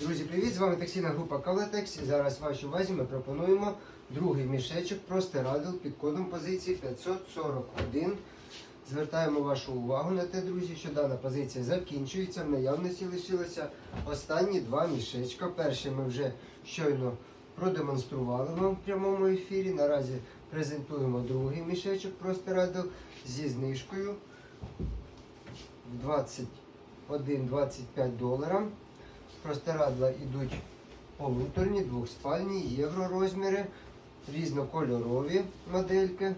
Друзі, привіт! З вами таксійна група Кавлатекс. І зараз вашій увазі ми пропонуємо другий мішечок простирадл під кодом позиції 541. Звертаємо вашу увагу на те, друзі, що дана позиція закінчується. В наявності лишилося останні два мішечка. Перший ми вже щойно продемонстрували вам в прямому ефірі. Наразі презентуємо другий мішечок простирадл зі знижкою в 21-25 доларів. Простирадла йдуть полуторні, двохспальні, євро розміри, різнокольорові модельки.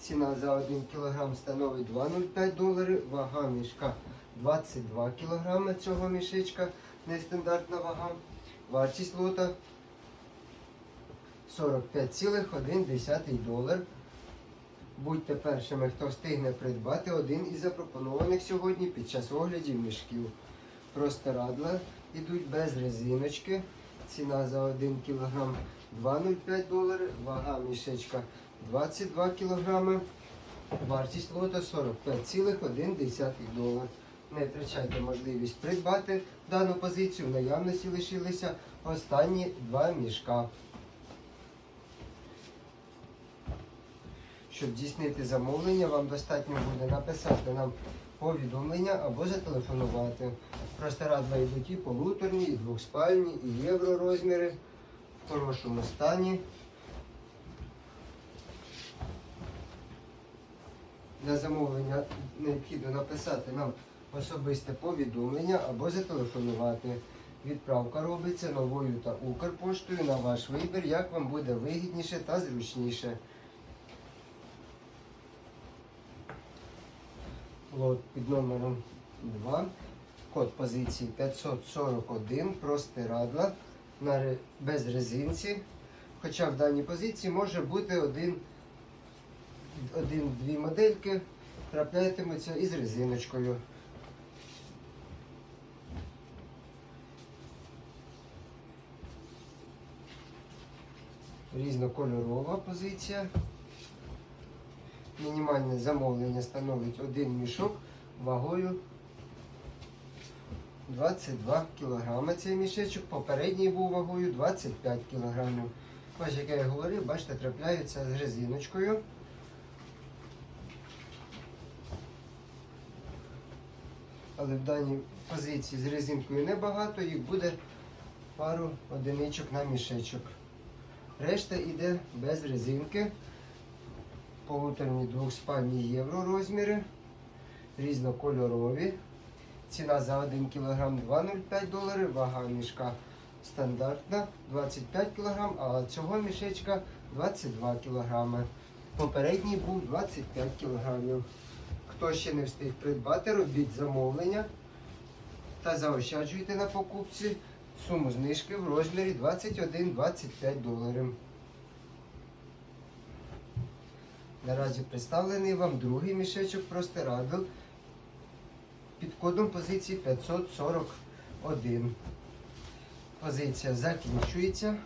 Ціна за 1 кг становить 2,05 доларів, вага мішка 22 кг цього мішечка, нестандартна вага. Вартість лота 45,1 долар. Будьте першими, хто встигне придбати один із запропонованих сьогодні під час оглядів мішків. Простирадла йдуть без резиночки. Ціна за 1 кг 2,05 долари, вага мішечка 22 кг. Вартість лота 45,1 долар. Не втрачайте можливість придбати дану позицію. В наявності лишилися останні два мішка. Щоб здійснити замовлення, вам достатньо буде написати нам повідомлення або зателефонувати. Простирадла йдуть і полуторні, і двохспальні, і євро розміри в хорошому стані. Для замовлення необхідно написати нам особисте повідомлення або зателефонувати. Відправка робиться новою та Укрпоштою на ваш вибір, як вам буде вигідніше та зручніше. Лот під номером 2. Код позиції 541 простирадла без резинці. Хоча в даній позиції може бути один, один-дві модельки траплятимуться із резиночкою. Різнокольорова позиція. Мінімальне замовлення становить один мішок вагою 22 кг. Цей мішечок попередній був вагою 25 кг. Ось, як я говорив, бачите, трапляються з резиночкою. Але в даній позиції з резинкою небагато, їх буде пару одиничок на мішечок. Решта йде без резинки полуторні двохспальні євро розміри, різнокольорові. Ціна за 1 кг 2,05 доларів, вага мішка стандартна 25 кг, а цього мішечка 22 кг. Попередній був 25 кг. Хто ще не встиг придбати, робіть замовлення та заощаджуйте на покупці суму знижки в розмірі 21-25 доларів. Наразі представлений вам другий мішечок простирадл під кодом позиції 541. Позиція закінчується.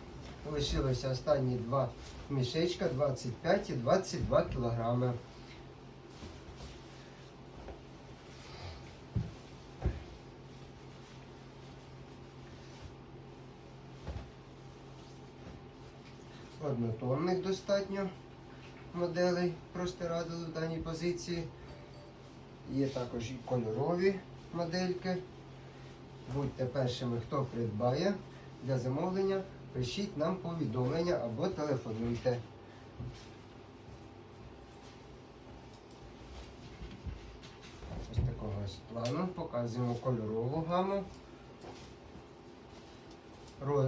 Лишилося останні два мішечка 25 і 22 кілограми. Однотонних достатньо моделей простирадл в даній позиції. Є також і кольорові модельки. Будьте першими, хто придбає для замовлення, пишіть нам повідомлення або телефонуйте. Ось такого плану показуємо кольорову гаму.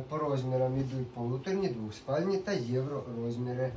По розмірам йдуть полуторні, двохспальні та євро розміри.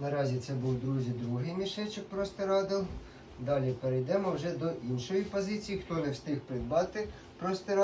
Наразі це був, друзі, другий мішечок простирадл. Далі перейдемо вже до іншої позиції. Хто не встиг придбати простирадл.